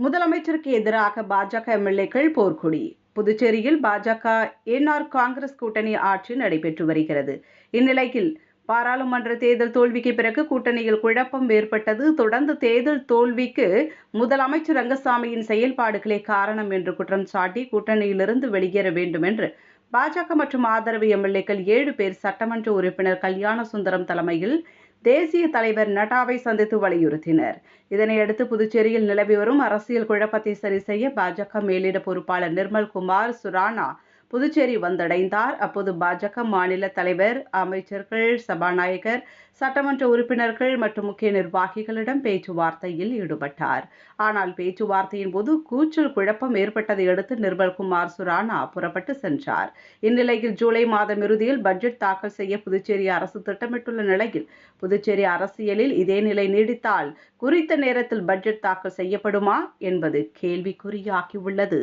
முதலமைச்சருக்கு எதிராக பாஜக எம்எல்ஏக்கள் போர்க்கொடி புதுச்சேரியில் பாஜக என்ஆர் காங்கிரஸ் கூட்டணி ஆட்சி நடைபெற்று வருகிறது. இந்நிலையில் பாராளுமன்ற தேர்தல் தோல்விக்கு பிறகு கூட்டணியில் குழப்பம் ஏற்பட்டது. தொடர்ந்து தேர்தல் தோல்விக்கு முதலமைச்சர் ரங்கசாமியின் செயல்பாடுகளே காரணம் என்று குற்றம் சாட்டி கூட்டணியிலிருந்து வெளியேற வேண்டும் என்று பாஜக மற்றும் ஆதரவு எம்எல்ஏக்கள் ஏழு பேர் சட்டமன்ற உறுப்பினர் கல்யாண சுந்தரம் தலைமையில் தேசிய தலைவர் நட்டாவை சந்தித்து வலியுறுத்தினர். இதனையடுத்து புதுச்சேரியில் நிலவி வரும் அரசியல் குழப்பத்தை சரி செய்ய பாஜக மேலிட பொறுப்பாளர் நிர்மல் குமார் சுரானா புதுச்சேரி வந்தடைந்தார். அப்போது பாஜக மாநில தலைவர் அமைச்சர்கள் சபாநாயகர் சட்டமன்ற உறுப்பினர்கள் மற்றும் முக்கிய நிர்வாகிகளிடம் பேச்சுவார்த்தையில் ஈடுபட்டார். ஆனால் பேச்சுவார்த்தையின் போது கூச்சல் குழப்பம் ஏற்பட்டதை அடுத்து நிர்மல்குமார் சுரானா புறப்பட்டு சென்றார். இந்நிலையில் ஜூலை மாதம் இறுதியில் பட்ஜெட் தாக்கல் செய்ய புதுச்சேரி அரசு திட்டமிட்டுள்ள நிலையில் புதுச்சேரி அரசியலில் இதே நிலை நீடித்தால் குறித்த நேரத்தில் பட்ஜெட் தாக்கல் செய்யப்படுமா என்பது கேள்விக்குறியாகியுள்ளது.